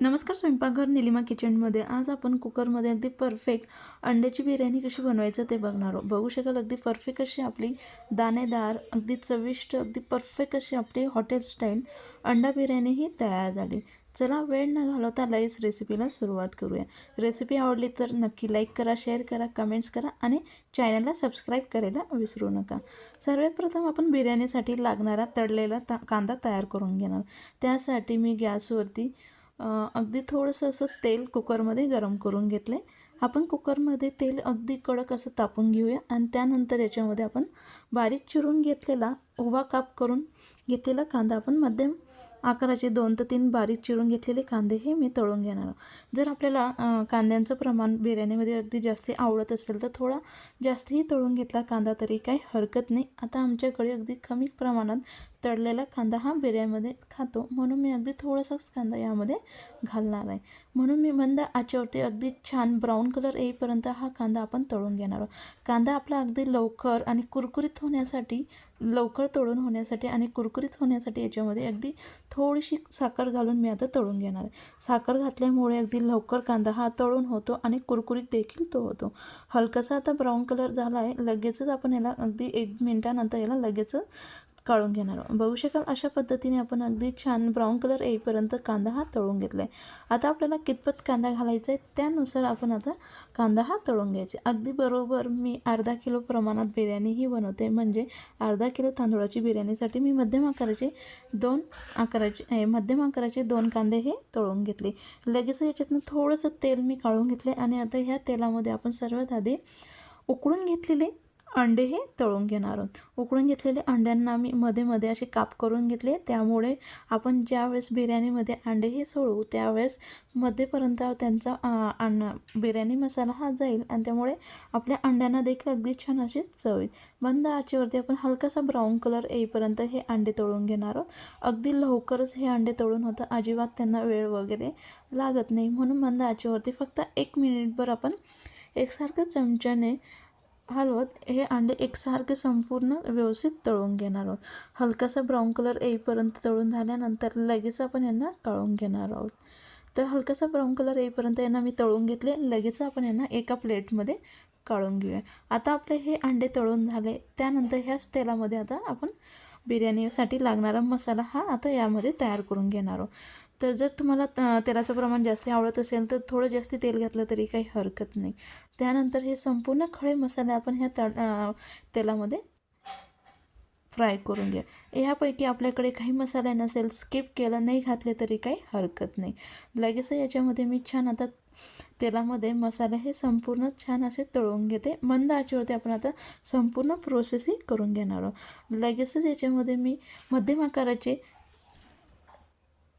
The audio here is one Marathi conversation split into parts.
नमस्कार स्वयंपाकघर निलिमा किचनमध्ये. आज आपण कुकरमध्ये अगदी परफेक्ट अंड्याची बिर्याणी कशी बनवायचं ते बघणार आहोत. बघू शकाल अगदी परफेक्ट अशी आपली दाणेदार अगदी चविष्ट अगदी परफेक्ट अशी आपली हॉटेल स्टाईल अंडा बिर्याणी ही तयार झाली. चला वेळ न घालवता लाईस रेसिपीला सुरुवात करूया. रेसिपी आवडली तर नक्की लाईक करा शेअर करा कमेंट्स करा आणि चॅनलला सबस्क्राईब करायला विसरू नका. सर्वात प्रथम आपण बिर्याणीसाठी लागणारा तळलेला ता कांदा तयार करून घेणार. त्यासाठी मी गॅसवरती अगदी थोडंसं असं तेल कुकरमध्ये गरम करून घेतलं आहे आपण कुकरमध्ये तेल अगदी कडक असं तापून घेऊया आणि त्यानंतर याच्यामध्ये आपण बारीक चिरून घेतलेला ओवा काप करून घेतलेला कांदा. आपण मध्यम आकाराचे दोन ते तीन बारीक चिरून घेतलेले कांदे हे मी तळून घेणार जर आपल्याला कांद्यांचं प्रमाण बिर्याणीमध्ये अगदी जास्ती आवडत असेल तर थोडा जास्तही तळून घेतला कांदा तरी काही हरकत नाही. आता आमच्याकडे अगदी कमी प्रमाणात तळलेला कांदा हा बिर्याणीमध्ये खातो. म्हणून मी अगदी थोडासाच कांदा यामध्ये घालणार आहे. म्हणून मी मंद आचेवरती अगदी छान ब्राऊन कलर येईपर्यंत हा कांदा आपण तळून घेणार आहोत. कांदा आपला अगदी लवकर आणि कुरकुरीत होण्यासाठी लवकर तळून होण्यासाठी आणि कुरकुरीत होण्यासाठी याच्यामध्ये अगदी थोडीशी साखर घालून मी आता तळून घेणार आहे. साखर घातल्यामुळे अगदी लवकर कांदा हा तळून होतो आणि कुरकुरीत देखील तो होतो. हलकासा आता ब्राऊन कलर झाला आहे. लगेचच आपण याला अगदी एक मिनटानंतर याला लगेचच काढून घेणार आहोत. बघू शकाल अशा पद्धतीने आपण अगदी छान ब्राऊन कलर येईपर्यंत कांदा हा तळून घेतला आहे आता आपल्याला कितपत कांदा घालायचा आहे त्यानुसार आपण आता कांदा हा तळून घ्यायचा. अगदी बरोबर मी अर्धा किलो प्रमाणात बिर्याणीही बनवते. म्हणजे अर्धा किलो तांदूळाची बिर्याणीसाठी मी मध्यम आकाराचे दोन आकाराचे मध्यम आकाराचे दोन कांदे हे तळून घेतले. लगेच याच्यातनं थोडंसं तेल मी काढून घेतले आणि आता ह्या तेलामध्ये आपण सर्वात आधी उकळून घेतलेले अंडे हे तळून घेणार आहोत. उकळून घेतलेले अंड्यांना मी मध्ये मध्ये असे काप करून घेतले. त्यामुळे आपण ज्यावेळेस बिर्याणीमध्ये अंडे हे सोडू त्यावेळेस मध्येपर्यंत त्यांचा अन्न बिर्याणी मसाला हा जाईल आणि त्यामुळे आपल्या अंड्यांना देखील अगदी छान अशी चव येईल. मंद आचेवरती आपण हलकासा ब्राऊन कलर येईपर्यंत हे अंडे तळून घेणार आहोत. अगदी लवकरच हे अंडे तळून होतं अजिबात त्यांना वेळ वगैरे लागत नाही. म्हणून मंद आचेवरती फक्त एक मिनिटभर आपण एकसारखं चमच्याने हलवत हे अंडे एकसारखे संपूर्ण व्यवस्थित तळून घेणार आहोत. हलकासा ब्राऊन कलर येईपर्यंत तळून झाल्यानंतर लगेच आपण यांना काढून घेणार आहोत. तर हलकासा ब्राऊन कलर येईपर्यंत यांना मी तळून घेतले लगेच आपण यांना एका प्लेटमध्ये काढून घेऊया. आता आपले हे अंडे तळून झाले त्यानंतर ह्याच तेलामध्ये आता आपण बिर्याणीसाठी लागणारा मसाला हा आता यामध्ये तयार करून घेणार आहोत. तर जर तुम्हाला तेलाचं प्रमाण जास्त आवडत असेल तर थोडं जास्त तेल घातलं तरी काही हरकत नाही. त्यानंतर हे संपूर्ण खडे मसाले आपण ह्या तळ तेलामध्ये फ्राय करून घ्या. ह्यापैकी आपल्याकडे काही मसाले नसेल स्किप केलं नाही घातले तरी काही हरकत नाही. लगेच याच्यामध्ये मी छान आता तेलामध्ये मसाले हे संपूर्ण छान असे तळून घेते. मंद आचेवरती आपण आता संपूर्ण प्रोसेसही करून घेणार आहोत. लगेचच याच्यामध्ये मी मध्यम आकाराचे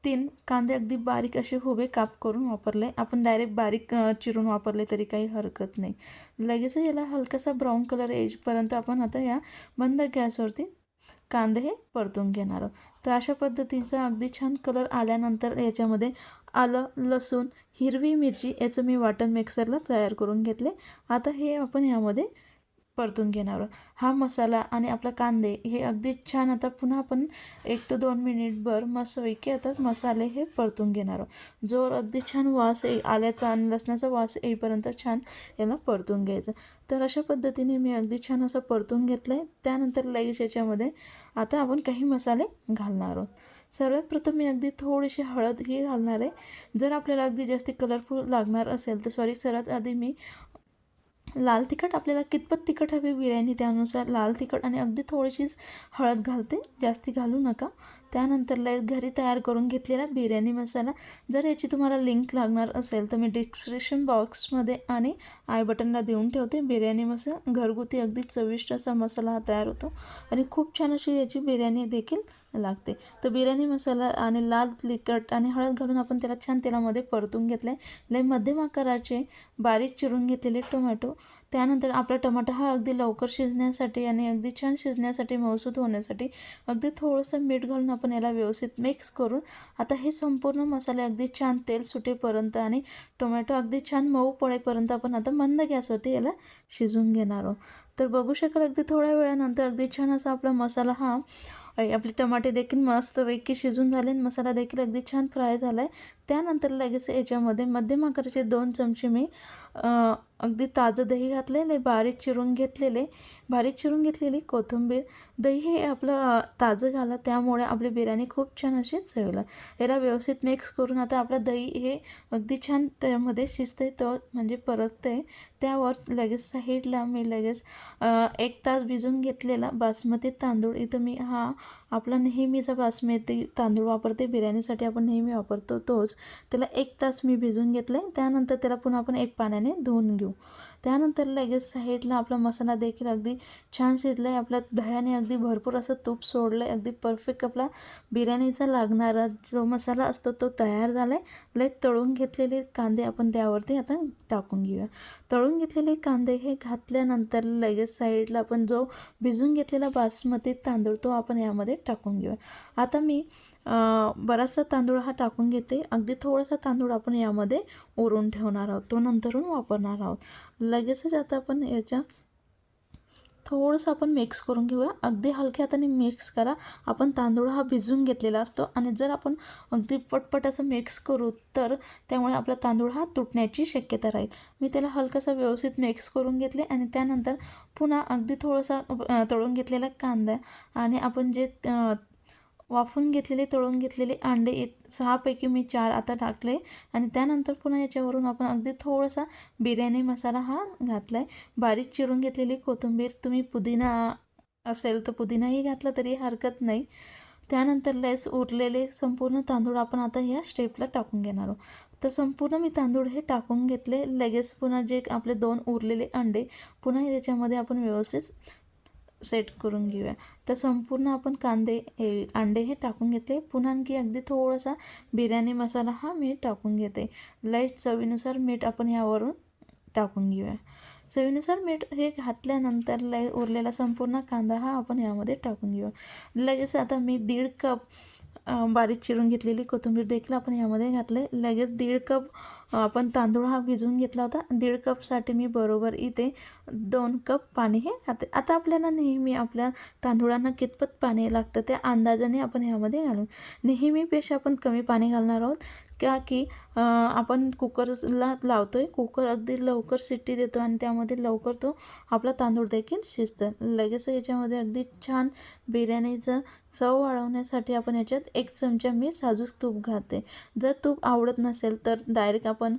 तीन कांदे अगदी बारीक असे हुबे काप करून वापरले. आपण डायरेक्ट बारीक चिरून वापरले तरी काही हरकत नाही. लगेच याला हलकासा ब्राऊन कलर येईपर्यंत आपण आता या बंद गॅसवरती कांदे हे परतून घेणार आहोत. तर अशा पद्धतीचा अगदी छान कलर आल्यानंतर याच्यामध्ये आलं लसूण हिरवी मिरची याचं मी वाटण मिक्सरला तयार करून घेतले. आता हे आपण यामध्ये परतून घेणार. आहोत हा मसाला आणि आपला कांदे हे अगदी छान आता पुन्हा आपण एक ते दोन मिनिटभर मस्तपैकी आता मसाले हे परतून घेणार. आहोत जोर अगदी छान वास ए आल्याचा आणि लसणाचा वास येईपर्यंत छान याला परतून घ्यायचं. तर अशा पद्धतीने मी अगदी छान असं परतून घेतलं आहे त्यानंतर लगेच याच्यामध्ये आता आपण काही मसाले घालणार आहोत. सर्वात प्रथम मी अगदी थोडीशी हळद ही घालणार आहे. जर आपल्याला अगदी जास्ती कलरफुल लागणार असेल तर सॉरी सर्वात आधी मी लाल तिखट आपल्याला कितपत तिखट हवी बिर्याणी त्यानुसार लाल तिखट आणि अगदी थोडीशीच हळद घालते. जास्ती घालू नका. त्यानंतर लय घरी तयार करून घेतलेला बिर्याणी मसाला. जर याची तुम्हाला लिंक लागणार असेल तर मी डिस्क्रिप्शन बॉक्समध्ये आणि आय बटनला देऊन ठेवते. बिर्याणी मसाला घरगुती अगदी चविष्ट असा मसाला हा तयार होतो. आणि खूप छान अशी याची बिर्याणी देखील लागते. तर बिर्याणी मसाला आणि लाल तिखट आणि हळद घालून आपण त्याला छान तेलामध्ये परतून घेतलं आहे लय मध्यम आकाराचे बारीक चिरून घेतलेले टोमॅटो त्यानंतर आपला टमाटा हा अगदी लवकर शिजण्यासाठी आणि अगदी छान शिजण्यासाठी मऊसूत होण्यासाठी अगदी थोडंसं मीठ घालून आपण याला व्यवस्थित मिक्स करून आता हे संपूर्ण मसाले अगदी छान तेल सुटेपर्यंत आणि टोमॅटो अगदी छान मऊ पडेपर्यंत आपण आता मंद गॅसवरती याला शिजवून घेणार आहोत. तर बघू शकाल अगदी थोड्या वेळानंतर अगदी छान असा आपला मसाला हा आपले टमाटे देखील मस्तपैकी शिजून झाले आणि मसाला देखील अगदी छान फ्राय झाला आहे त्यानंतर लगेच याच्यामध्ये मध्यम आकाराचे दोन चमचे मी अगदी ताजं दही घातलेले बारीक चिरून घेतलेले बारीक चिरून घेतलेली कोथिंबीर. दही हे आपलं ताजं घाला त्यामुळे आपली बिर्याणी खूप छान अशी चवीला. याला व्यवस्थित मिक्स करून आता आपलं दही हे अगदी छान त्यामध्ये शिजते तो म्हणजे परतते त्यावर लगेच साईडला मी लगेच एक तास भिजून घेतलेला बासमती तांदूळ. इथं मी हा आपला नेहमीचा बासमती तांदूळ वापरते बिर्याणीसाठी आपण नेहमी वापरतो तोच. त्याला एक तास मी भिजून घेतले त्यानंतर त्याला पुन्हा आपण एक पाण्याने धुवून घेऊ. त्यानंतर लगेच साईडला आपला मसाला देखील अगदी छान शिजला आहे आपल्या दह्याने अगदी भरपूर असं तूप सोडलं आहे अगदी परफेक्ट आपला बिर्याणीचा लागणारा जो मसाला असतो तो तयार झाला आहे लय तळून घेतलेले कांदे आपण त्यावरती आता टाकून घेऊया. तळून घेतलेले कांदे हे घातल्यानंतर लगेच साईडला आपण जो भिजून घेतलेला बासमती तांदूळ तो आपण यामध्ये टाकून घेऊया. आता मी बराचसा तांदूळ हा टाकून घेते. अगदी थोडासा तांदूळ आपण यामध्ये ओरून ठेवणार आहोत. तो नंतरून वापरणार आहोत. लगेचच आता आपण याच्या थोडंसं आपण मिक्स करून घेऊया. अगदी हलक्या हाताने मिक्स करा. आपण तांदूळ हा भिजून घेतलेला असतो आणि जर आपण अगदी पटपट असं मिक्स करू तर त्यामुळे आपला तांदूळ हा तुटण्याची शक्यता राहील. मी त्याला हलकासा व्यवस्थित मिक्स करून घेतले आणि त्यानंतर पुन्हा अगदी थोडासा तळून घेतलेला कांदा आणि आपण जे वाफून घेतलेले तळून घेतलेले अंडे एक सहापैकी मी चार आता टाकले. आणि त्यानंतर पुन्हा याच्यावरून आपण अगदी थोडासा बिर्याणी मसाला हा घातला आहे बारीक चिरून घेतलेली कोथिंबीर तुम्ही पुदिना असेल तर पुदिनाही घातला तरी हरकत नाही. त्यानंतर लेस उरलेले संपूर्ण तांदूळ आपण आता या स्टेपला टाकून घेणार आहोत. तर संपूर्ण मी तांदूळ हे टाकून घेतले. लगेच पुन्हा जे आपले दोन उरलेले अंडे पुन्हा याच्यामध्ये आपण व्यवस्थित सेट करून घेऊया. तर संपूर्ण आपण कांदे हे अंडे हे टाकून घेतले. पुन्हा आणखी अगदी थोडासा बिर्याणी मसाला हा मीठ टाकून घेते. लाइट चवीनुसार मीठ आपण यावरून टाकून घेऊया. चवीनुसार मीठ हे घातल्यानंतर लय उरलेला संपूर्ण कांदा हा आपण यामध्ये टाकून घेऊया लगेच आता मी दीड कप बारीक चिरून घेतलेली कोथिंबीर देखील आपण यामध्ये घातले लगेच दीड कप आपण तांदूळ हा भिजवून घेतला होता. दीड कपसाठी मी बरोबर इथे दोन कप पाणी हे घाते आता आपल्याला नेहमी आपल्या तांदूळांना कितपत पाणी लागतं त्या अंदाजाने आपण ह्यामध्ये घालू नेहमीपेक्षा आपण कमी पाणी घालणार आहोत का की आपण कुकरला लावतो आहे कुकर अगदी लवकर सिट्टी देतो आणि त्यामध्ये लवकर तो आपला तांदूळ देखील शिजतं. लगेच याच्यामध्ये अगदी छान बिर्याणीचं चव वाढवण्यासाठी आपण याच्यात एक चमचा मी साजूक तूप घालते. जर तूप आवडत नसेल तर डायरेक्ट आपण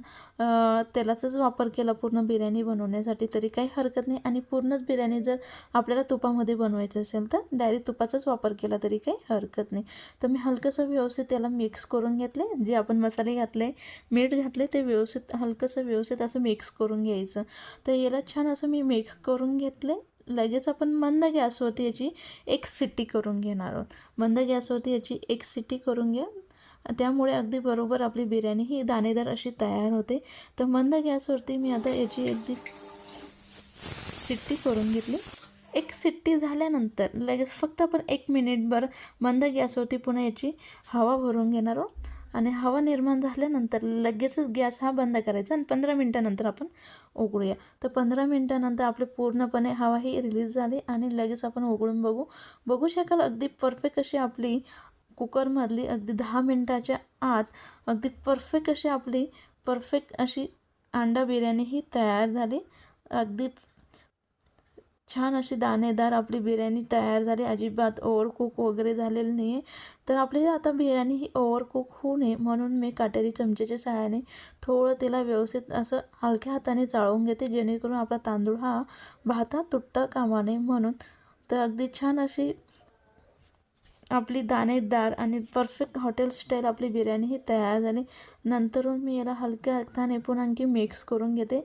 तेलाचाच वापर केला पूर्ण बिर्याणी बनवण्यासाठी तरी काही हरकत नाही. आणि पूर्णच बिर्याणी जर आपल्याला तुपामध्ये बनवायचं असेल तर डायरेक्ट तुपाचाच वापर केला तरी काही हरकत नाही. तर मी हलकंसं व्यवस्थित त्याला मिक्स करून घेतले. जे आपण मसाले घातले मीठ घातले ते व्यवस्थित हलकंसं व्यवस्थित असं मिक्स करून घ्यायचं. तर याला छान असं मी मिक्स करून घेतले. लगेच आपण मंद गॅसवरती याची एक सिट्टी करून घेणार आहोत. मंद गॅसवरती याची एक सिट्टी करून घ्या. त्यामुळे अगदी बरोबर आपली बिर्याणी ही दाणेदार अशी तयार होते. तर मंद गॅसवरती मी आता याची अगदी सिट्टी करून घेतली. एक सिट्टी झाल्यानंतर लगेच फक्त आपण एक मिनिटभर मंद गॅसवरती पुन्हा याची हवा भरून घेणार आहोत. आणि हवा निर्माण झाल्यानंतर लगेचच गॅस हा बंद करायचा आणि पंधरा मिनटानंतर आपण उघडूया तर पंधरा मिनटानंतर आपले पूर्णपणे हवा ही रिलीज झाली आणि लगेच आपण उघडून बघू. बघू शकाल अगदी परफेक्ट अशी आपली कुकरमधली अगदी दहा मिनटाच्या आत अगदी परफेक्ट अशी आपली परफेक्ट अशी अंडा बिर्याणी ही तयार झाली. अगदी छान अशी दाणेदार आपली बिर्याणी तयार झाली. अजिबात ओव्हरकुक वगैरे झालेली नाही आहे तर आपली आता बिर्याणी ही ओव्हरकुक होऊ नये म्हणून मी काटेरी चमच्याच्या सहाय्याने थोडं तिला व्यवस्थित असं हलक्या हाताने चाळवून घेते. जेणेकरून आपला तांदूळ हा भाता तुटता कामा नये म्हणून. तर अगदी छान अशी आपली दाणेदार आणि परफेक्ट हॉटेल स्टाईल आपली बिर्याणी ही तयार झाली. नंतरून मी याला हलक्या हाताने पुन्हा आणखी मिक्स करून घेते.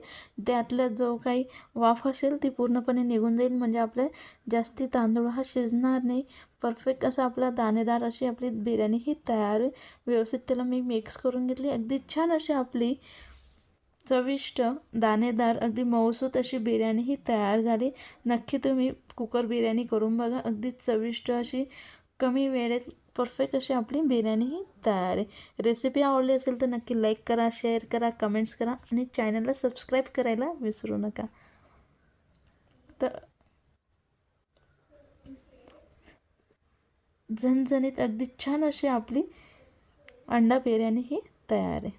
त्यातला जो काही वाफ असेल ती पूर्णपणे निघून जाईल. म्हणजे आपले जास्ती तांदूळ हा शिजणार नाही. परफेक्ट असं आपला दाणेदार अशी आपली बिर्याणी ही तयार आहे. व्यवस्थित त्याला मी मिक्स करून घेतली. अगदी छान अशी आपली चविष्ट दाणेदार अगदी मऊसूत अशी बिर्याणी ही तयार झाली. नक्की तुम्ही कुकर बिर्याणी करून बघा. अगदी चविष्ट अशी कमी वेळेत परफेक्ट अशी आपली बिर्याणी ही तयार आहे. रेसिपी आवडली असेल तर नक्की लाईक करा शेअर करा कमेंट्स करा आणि चॅनलला सबस्क्राईब करायला विसरू नका. तर झणझणीत अगदी छान अशी आपली अंडा बिर्याणी ही तयार आहे.